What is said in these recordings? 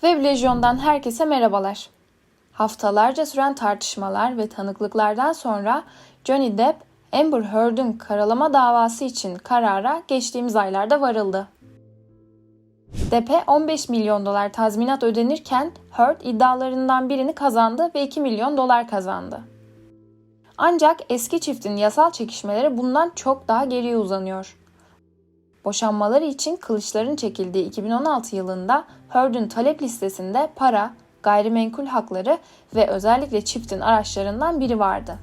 Web Lejyon'dan herkese merhabalar. Haftalarca süren tartışmalar ve tanıklıklardan sonra Johnny Depp, Amber Heard'ın karalama davası için karara geçtiğimiz aylarda varıldı. Depp'e 15 milyon dolar tazminat ödenirken Heard iddialarından birini kazandı ve 2 milyon dolar kazandı. Ancak eski çiftin yasal çekişmeleri bundan çok daha geriye uzanıyor. Boşanmaları için kılıçların çekildiği 2016 yılında Heard'ın talep listesinde para, gayrimenkul hakları ve özellikle çiftin araçlarından biri vardı.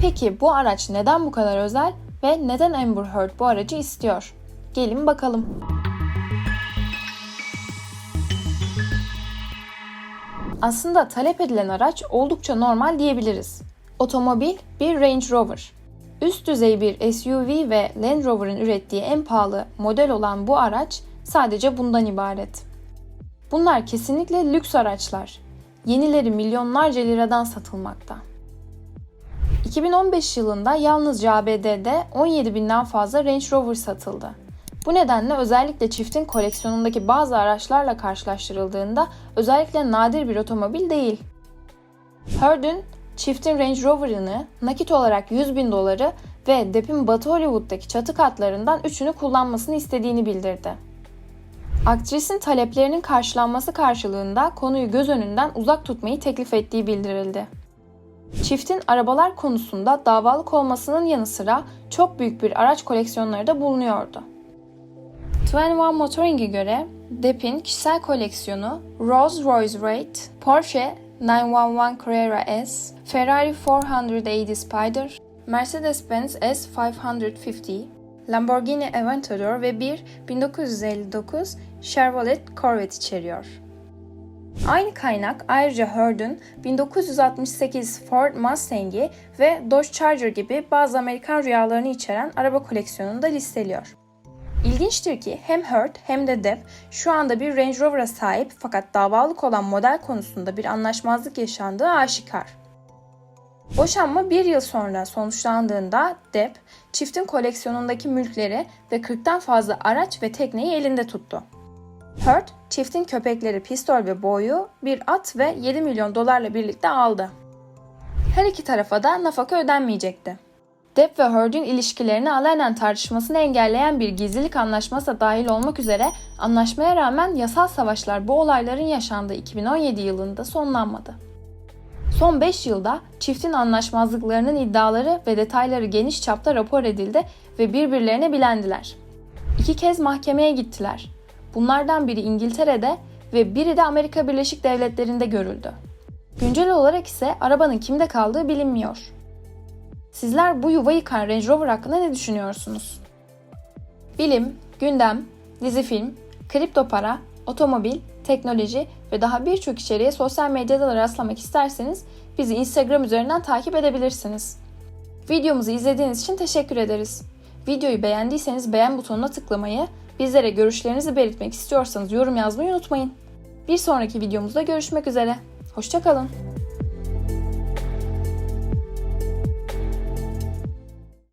Peki bu araç neden bu kadar özel ve neden Amber Heard bu aracı istiyor? Gelin bakalım. Aslında talep edilen araç oldukça normal diyebiliriz. Otomobil bir Range Rover. Üst düzey bir SUV ve Land Rover'ın ürettiği en pahalı model olan bu araç sadece bundan ibaret. Bunlar kesinlikle lüks araçlar. Yenileri milyonlarca liradan satılmakta. 2015 yılında yalnızca ABD'de 17 binden fazla Range Rover satıldı. Bu nedenle özellikle çiftin koleksiyonundaki bazı araçlarla karşılaştırıldığında özellikle nadir bir otomobil değil. Heard'ün çiftin Range Rover'ını nakit olarak 100 bin doları ve Depp'in Batı Hollywood'daki çatı katlarından üçünü kullanmasını istediğini bildirdi. Aktrisin taleplerinin karşılanması karşılığında konuyu göz önünden uzak tutmayı teklif ettiği bildirildi. Çiftin arabalar konusunda davalık olmasının yanı sıra çok büyük bir araç koleksiyonları da bulunuyordu. 21 Motoring'e göre Depp'in kişisel koleksiyonu Rolls-Royce Wraith, Porsche 911 Carrera S, Ferrari 480 Spider, Mercedes-Benz S550, Lamborghini Aventador ve bir 1959 Chevrolet Corvette içeriyor. Aynı kaynak ayrıca Heard'ün 1968 Ford Mustang'i ve Dodge Charger gibi bazı Amerikan rüyalarını içeren araba koleksiyonunu da listeliyor. İlginçtir ki hem Heard hem de Depp şu anda bir Range Rover'a sahip fakat davalık olan model konusunda bir anlaşmazlık yaşandığı aşikar. Boşanma bir yıl sonra sonuçlandığında Depp, çiftin koleksiyonundaki mülkleri ve 40'tan fazla araç ve tekneyi elinde tuttu. Heard, çiftin köpekleri Pistol ve Boy'u bir at ve 7 milyon dolarla birlikte aldı. Her iki tarafa da nafaka ödenmeyecekti. Depp ve Heard'ün ilişkilerini alenen tartışmasını engelleyen bir gizlilik anlaşması da dahil olmak üzere anlaşmaya rağmen yasal savaşlar bu olayların yaşandığı 2017 yılında sonlanmadı. Son 5 yılda çiftin anlaşmazlıklarının iddiaları ve detayları geniş çapta rapor edildi ve birbirlerine bilendiler. İki kez mahkemeye gittiler. Bunlardan biri İngiltere'de ve biri de Amerika Birleşik Devletleri'nde görüldü. Güncel olarak ise arabanın kimde kaldığı bilinmiyor. Sizler bu yuva yıkan Range Rover hakkında ne düşünüyorsunuz? Bilim, gündem, dizi film, kripto para, otomobil, teknoloji ve daha birçok içeriğe sosyal medyada da rastlamak isterseniz bizi Instagram üzerinden takip edebilirsiniz. Videomuzu izlediğiniz için teşekkür ederiz. Videoyu beğendiyseniz beğen butonuna tıklamayı, bizlere görüşlerinizi belirtmek istiyorsanız yorum yazmayı unutmayın. Bir sonraki videomuzda görüşmek üzere. Hoşçakalın.